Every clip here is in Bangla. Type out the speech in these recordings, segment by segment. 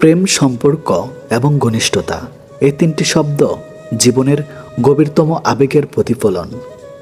প্রেম সম্পর্ক এবং ঘনিষ্ঠতা, এই তিনটি শব্দ জীবনের গভীরতম আবেগের প্রতিফলন।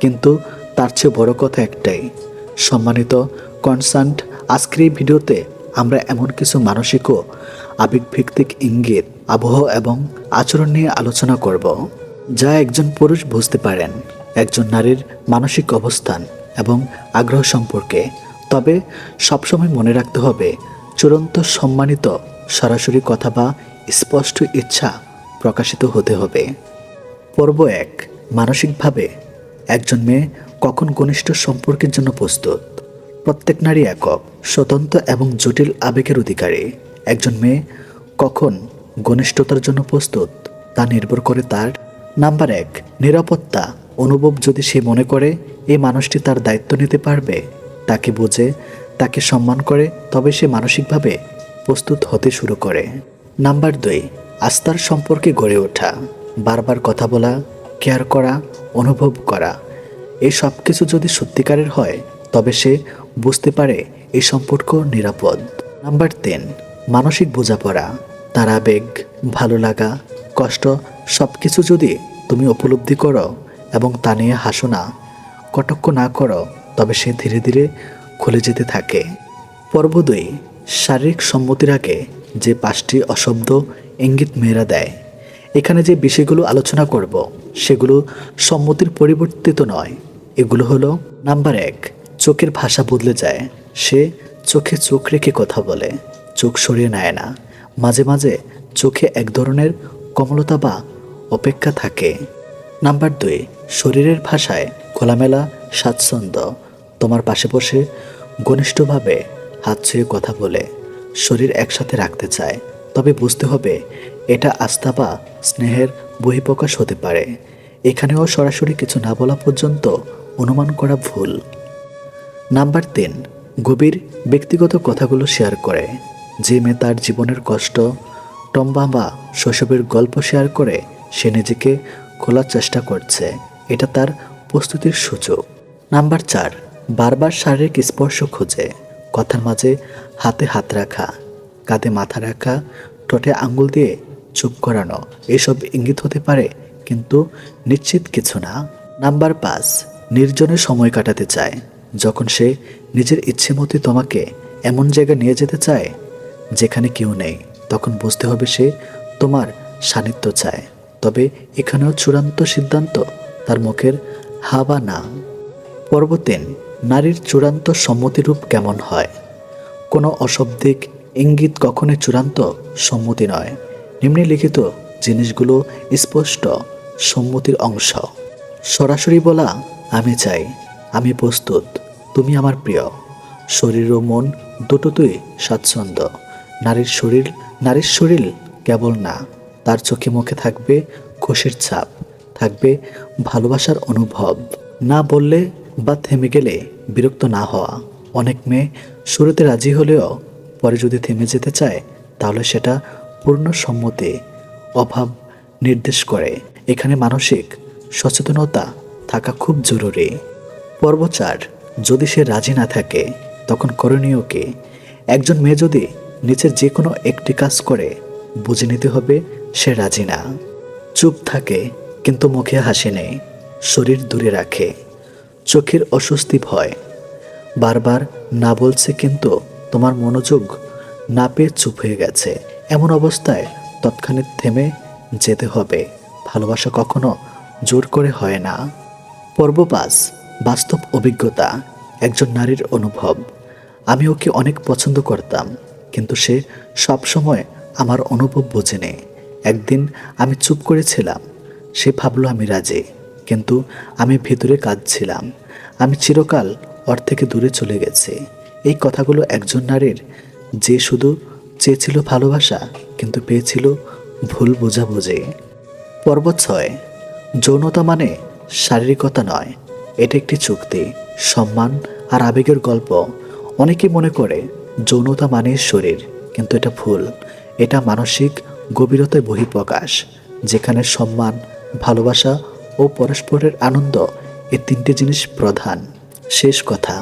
কিন্তু তার চেয়ে বড় কথা একটাই, সম্মানিত কনসার্ট, আজকের এই ভিডিওতে আমরা এমন কিছু মানসিক আবেগভিত্তিক ইঙ্গিত, আবহ এবং আচরণ নিয়ে আলোচনা করব, যা একজন পুরুষ বুঝতে পারেন, একজন নারীর মানসিক অবস্থান এবং আগ্রহ সম্পর্কে। তবে সবসময় মনে রাখতে হবে চূড়ান্ত সম্মানিত সরাসরি কথা বা স্পষ্ট ইচ্ছা প্রকাশিত হতে হবে। পর্ব এক, মানসিকভাবে একজন মেয়ে কখন ঘনিষ্ঠ সম্পর্কের জন্য প্রস্তুত? প্রত্যেক নারী একক, স্বতন্ত্র এবং জটিল আবেগের অধিকারী। একজন মেয়ে কখন ঘনিষ্ঠতার জন্য প্রস্তুত, তা নির্ভর করে তার। নাম্বার এক, নিরাপত্তা অনুভব যদি সে মনে করে, এই মানুষটি তার দায়িত্ব নিতে পারবে, তাকে বোঝে তাকে সম্মান করে, তবে সে মানসিকভাবে প্রস্তুত হতে শুরু করে। নাম্বার দুই, আস্থার সম্পর্কে গড়ে ওঠা। বারবার কথা বলা, কেয়ার করা, অনুভব করা এই সব কিছু যদি সত্যিকারের হয়, তবে সে বুঝতে পারে এই সম্পর্ক নিরাপদ। নাম্বার তিন, মানসিক বোঝাপড়া, তার আবেগ, ভালো লাগা, কষ্ট সব কিছু যদি তুমি উপলব্ধি করো এবং তা নিয়ে হাসো না, কটক্ষ না করো, তবে সে ধীরে ধীরে খুলে যেতে থাকে। পর্ব দুই, শারীরিক সম্মতির আগে যে পাঁচটি অশব্দ ইঙ্গিত মেয়েরা দেয়, এখানে যে বিষয়গুলো আলোচনা করব, সেগুলো সম্মতির পরিবর্তিত নয়। এগুলো হলো, নাম্বার এক, চোখের ভাষা বদলে যায়। সে চোখে চোখ রেখে কথা বলে, চোখ সরিয়ে নেয় না। মাঝে মাঝে চোখে এক ধরনের কমলতা বা অপেক্ষা থাকে। নাম্বার দুই, শরীরের ভাষায় খোলামেলা স্বাচ্ছন্দ্য। তোমার পাশে বসে ঘনিষ্ঠভাবে হাত ছুঁয়ে কথা বলে, শরীর একসাথে রাখতে চায়। তবে বুঝতে হবে, এটা আস্থা বা স্নেহের বহিঃপ্রকাশ হতে পারে। এখানেও সরাসরি কিছু না বলা পর্যন্ত অনুমান করা ভুল। নাম্বার তিন, গভীর ব্যক্তিগত কথাগুলো শেয়ার করে। যে মেয়ে তার জীবনের কষ্ট, টম্বা বা শৈশবের গল্প শেয়ার করে, সে নিজেকে খোলার চেষ্টা করছে। এটা তার প্রস্তুতির সূচক নাম্বার চার বারবার শারীরিক স্পর্শ খোঁজে, কথার মাঝে হাতে হাত রাখা, কাঁধে মাথা রাখা, ঠোঁটে আঙ্গুল দিয়ে চুপ করানো, এসব ইঙ্গিত হতে পারে, কিন্তু নিশ্চিত কিছু না। নাম্বার পাঁচ, নির্জনে সময় কাটাতে চায়। যখন সে নিজের ইচ্ছে মতো তোমাকে এমন জায়গায় নিয়ে যেতে চায়, যেখানে কেউ নেই, তখন বুঝতে হবে সে তোমার সান্নিধ্য চায়। তবে এখানেও চূড়ান্ত সিদ্ধান্ত তার মুখের হা বা না। পর্ব তিন নারীর চূড়ান্ত সম্মতিরূপ কেমন হয়? কোনো অশব্দিক ইঙ্গিত কখনোই চূড়ান্ত সম্মতি নয়। নিম্নলিখিত জিনিসগুলো স্পষ্ট সম্মতির অংশ। সরাসরি বলা, আমি চাই, আমি প্রস্তুত, তুমি আমার প্রিয়। শরীর ও মন দুটোতেই স্বাচ্ছন্দ্য। নারীর শরীর নারীর শরীর কেবল না, তার চোখে মুখে থাকবে খুশির ছাপ, থাকবে ভালোবাসার অনুভব। না বললে বা থেমে গেলে বিরক্ত না হওয়া। অনেক মেয়ে শুরুতে রাজি হলেও পরে যদি থেমে যেতে চায়, তাহলে সেটা পূর্ণ সম্মতি অভাব নির্দেশ করে। এখানে মানসিক সচেতনতা থাকা খুব জরুরি। পর্বচার যদি সে রাজি না থাকে, তখন করণীয় কি? একজন মেয়ে যদি নিচের যে কোনো একটি কাজ করে, বুঝে নিতে হবে সে রাজি না। চুপ থাকে, কিন্তু মুখে হাসি নেই, শরীর দূরে রাখে। চোখের অস্বস্তি ভয়। বারবার না বলছে কিন্তু তোমার মনোযোগ না পেয়ে চুপ হয়ে গেছে। এমন অবস্থায় তৎক্ষণাৎ থেমে যেতে হবে। ভালোবাসা কখনো জোর করে হয় না। পর্ব পাঁচ, বাস্তব অভিজ্ঞতা। একজন নারীর অনুভব। আমি ওকে অনেক পছন্দ করতাম, কিন্তু সে সব সময় আমার অনুভব বোঝেনি। একদিন আমি চুপ করেছিলাম। সে ভাবলো আমি রাজি। কিন্তু আমি ভেতরে কাঁদছিলাম। আমি চিরকাল ওর থেকে দূরে চলে গেছি। এই কথাগুলো একজন নারীর যে শুধু চেয়েছিল ভালোবাসা, কিন্তু পেয়েছিল ভুল বোঝাবুঝি। পর্ব ছয়, যৌনতা মানে শারীরিকতা নয়। এটা একটি চুক্তি, সম্মান আর আবেগের গল্প। অনেকে মনে করে যৌনতা মানে শরীর, কিন্তু এটা ভুল। এটা মানসিক গভীরতায় বহিঃপ্রকাশ, যেখানে সম্মান, ভালোবাসা ও পরস্পরের আনন্দ এই তিনটে জিনিস প্রধান। শেষ কথা,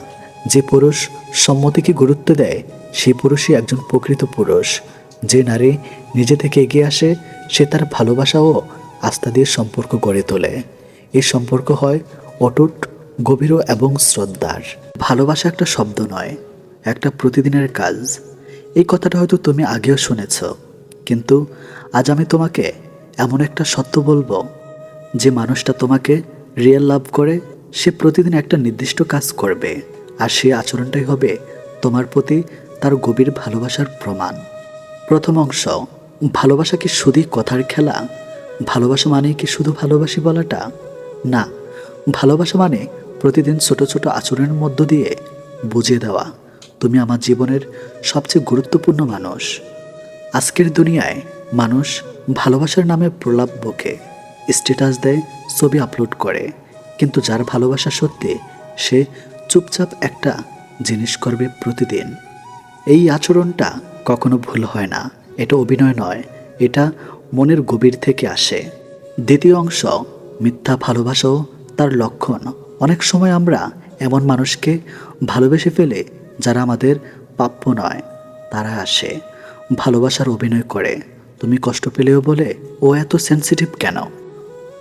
যে পুরুষ সম্মতিকে গুরুত্ব দেয় সেই পুরুষই একজন প্রকৃত পুরুষ। যে নারী নিজে থেকে এগিয়ে আসে, সে তার ভালোবাসা ও আস্থা দিয়ে সম্পর্ক গড়ে তোলে। এই সম্পর্ক হয় অটুট, গভীর এবং শ্রদ্ধার। ভালোবাসা একটা শব্দ নয়, একটা প্রতিদিনের কাজ। এই কথাটা হয়তো তুমি আগেও শুনেছ, কিন্তু আজ আমি তোমাকে এমন একটা সত্য বলব যে মানুষটা তোমাকে রিয়েল লাভ করে, সে প্রতিদিন একটা নির্দিষ্ট কাজ করবে, আর সেই আচরণটাই হবে তোমার প্রতি তার গভীর ভালোবাসার প্রমাণ। প্রথম অংশ, ভালোবাসা কি শুধুই কথার খেলা? ভালোবাসা মানে কি শুধু ভালোবাসি বলাটা? না, ভালোবাসা মানে প্রতিদিন ছোট ছোট আচরণের মধ্য দিয়ে বুঝিয়ে দেওয়া, তুমি আমার জীবনের সবচেয়ে গুরুত্বপূর্ণ মানুষ। আজকের দুনিয়ায় মানুষ ভালোবাসার নামে প্রলাপ বকে। স্ট্যাটাস দেয়, ছবি আপলোড করে। কিন্তু যার ভালোবাসা সত্যি, সে চুপচাপ একটা জিনিস করবে প্রতিদিন। এই আচরণটা কখনো ভুল হয় না। এটা অভিনয় নয়, এটা মনের গভীর থেকে আসে। দ্বিতীয় অংশ, মিথ্যা ভালোবাসাও তার লক্ষণ। অনেক সময় আমরা এমন মানুষকে ভালোবেসে ফেলে যারা আমাদের প্রাপ্য নয়, তারা আসে, ভালোবাসার অভিনয় করে। তুমি কষ্ট পেলেও বলে, ও এত সেন্সিটিভ কেন?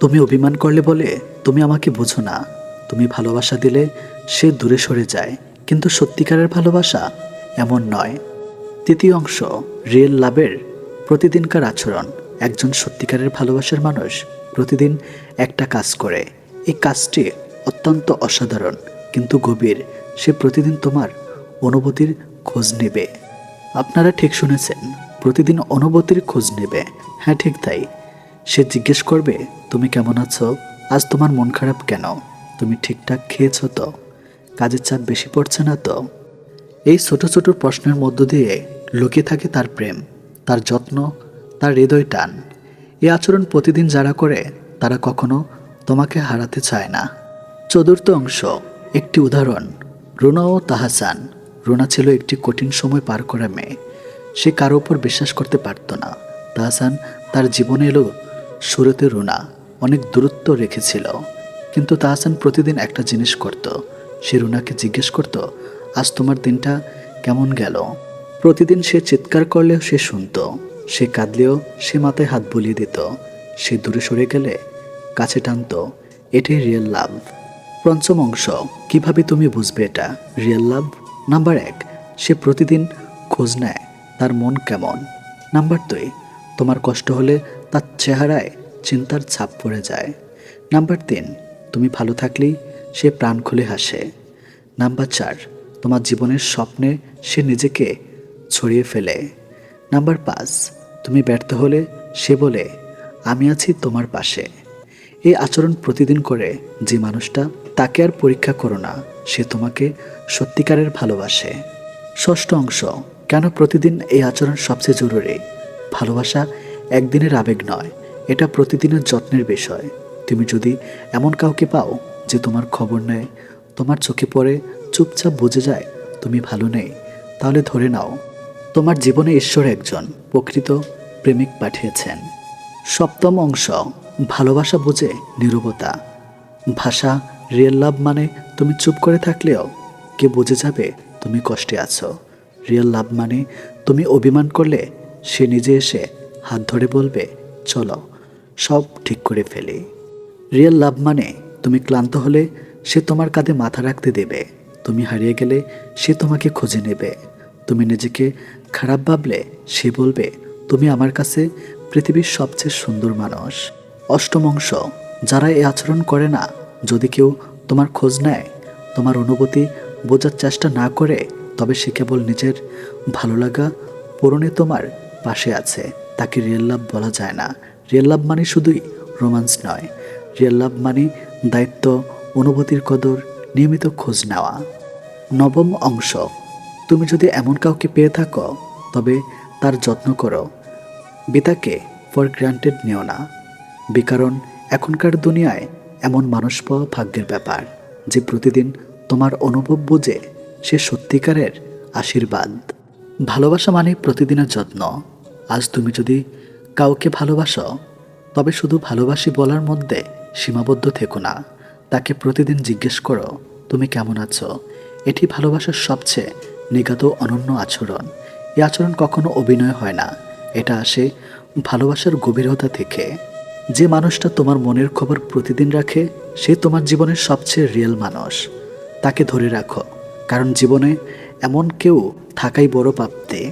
তুমি অভিমান করলে বলে তুমি আমাকে বোঝো না। তুমি ভালোবাসা দিলে সে দূরে সরে যায়। কিন্তু সত্যিকারের ভালোবাসা এমন নয়। তৃতীয় অংশ রিয়েল লাভের প্রতিদিনকার আচরণ। একজন সত্যিকারের ভালোবাসার মানুষ প্রতিদিন একটা কাজ করে। এই কাজটি অত্যন্ত অসাধারণ, কিন্তু গভীর। সে প্রতিদিন তোমার অনুভূতির খোঁজ নেবে। আপনারা ঠিক শুনেছেন, প্রতিদিন অনুভূতির খোঁজ নেবে। হ্যাঁ ঠিক তাই। সে জিজ্ঞেস করবে, তুমি কেমন আছো? আজ তোমার মন খারাপ কেন? তুমি ঠিকঠাক খেয়েছো তো? কাজের চাপ বেশি পড়ছে না তো? এই ছোট ছোট প্রশ্নের মধ্য দিয়ে লুকিয়ে থাকে তার প্রেম, তার যত্ন, তার হৃদয় টান। এই আচরণ প্রতিদিন যারা করে, তারা কখনো তোমাকে হারাতে চায় না। চতুর্থ অংশ, একটি উদাহরণ, রুনা ও তাহাসান রুনা ছিল একটি কঠিন সময় পার করা মেয়ে। সে কারও উপর বিশ্বাস করতে পারত না। তাহসান তার জীবনে এলো শুরুতে রুনা অনেক দূরত্ব রেখেছিল, কিন্তু তাহসান প্রতিদিন একটা জিনিস করত। সে রুনাকে জিজ্ঞেস করত, আজ তোমার দিনটা কেমন গেল? প্রতিদিন সে চিৎকার করলেও সে শুনত। সে কাঁদলেও সে মাথায় হাত বুলিয়ে দিত। সে দূরে সরে গেলে কাছে টানত, এটাই রিয়েল লাভ। পঞ্চম অংশ, কীভাবে তুমি বুঝবে এটা? Real love? নাম্বার এক, সে প্রতিদিন খোঁজ নেয়, তার মন কেমন? নাম্বার দুই, তোমার কষ্ট হলে তার চেহারায় চিন্তার ছাপ পড়ে যায়। নাম্বার তিন, তুমি ভালো থাকলেই সে প্রাণ খুলে হাসে। নাম্বার চার, তোমার জীবনের স্বপ্নে সে নিজেকে ছড়িয়ে ফেলে। নাম্বার পাঁচ, তুমি ব্যর্থ হলে সে বলে, আমি আছি তোমার পাশে। এই আচরণ প্রতিদিন করে যে মানুষটা, তাকে আর পরীক্ষা করো না, সে তোমাকে সত্যিকারের ভালোবাসে। ষষ্ঠ অংশ, কেন প্রতিদিন এই আচরণ সবচেয়ে জরুরি? ভালোবাসা একদিনের আবেগ নয়, এটা প্রতিদিনের যত্নের বিষয়। তুমি যদি এমন কাউকে পাও যে তোমার খবর নেয়, তোমার চোখে পড়ে চুপচাপ বুঝে যায়, তুমি ভালো নেই, তাহলে ধরে নাও, তোমার জীবনে ঈশ্বর একজন, প্রকৃত প্রেমিক পাঠিয়েছেন। সপ্তম অংশ, ভালোবাসা বোঝে নীরবতা। ভাষা রিয়েল লাভ মানে তুমি চুপ করে থাকলেও কে বুঝে যাবে তুমি কষ্টে আছো। রিয়েল লাভ মানে তুমি অভিমান করলে সে নিজে এসে হাত ধরে বলবে, চলো, সব ঠিক করে ফেলি। রিয়েল লাভ মানে তুমি ক্লান্ত হলে সে তোমার কাঁধে মাথা রাখতে দেবে। তুমি হারিয়ে গেলে সে তোমাকে খুঁজে নেবে। তুমি নিজেকে খারাপ ভাবলে সে বলবে, তুমি আমার কাছে পৃথিবীর সবচেয়ে সুন্দর মানুষ। অষ্টম অংশ, যারা এই আচরণ করে না, যদি কেউ তোমার খোঁজ নেয়, তোমার অনুভূতি বোঝার চেষ্টা না করে, তবে সে কেবল নিজের ভালো লাগা পূরণে তোমার পাশে আছে। তাকে রিয়েল লাভ বলা যায় না। রিয়েল লাভ মানে শুধুই রোমান্স নয়। রিয়েল লাভ মানে দায়িত্ব, অনুভূতির কদর, নিয়মিত খোঁজ নেওয়া। নবম অংশ, তুমি যদি এমন কাউকে পেয়ে থাকো, তবে তার যত্ন করো। বিতাকে ফর গ্রান্টেড নিও না। বিকারণ, এখনকার দুনিয়ায় এমন মানুষ পাওয়া ভাগ্যের ব্যাপার, যে প্রতিদিন তোমার অনুভব বুঝে সে সত্যিকারের আশীর্বাদ। ভালোবাসা মানে প্রতিদিনের যত্ন। আজ তুমি যদি কাউকে ভালোবাসো, তবে শুধু ভালোবাসি বলার মধ্যে সীমাবদ্ধ থেকো না। তাকে প্রতিদিন জিজ্ঞেস করো, তুমি কেমন আছো? এটি ভালোবাসার সবচেয়ে নিগাত অনন্য আচরণ। এ আচরণ কখনো অভিনয় হয় না। এটা আসে ভালোবাসার গভীরতা থেকে। যে মানুষটা তোমার মনের খবর প্রতিদিন রাখে, সে তোমার জীবনের সবচেয়ে রিয়েল মানুষ। তাকে ধরে রাখো, কারণ জীবনে এমন কেউ থাকাই বড় প্রাপ্তি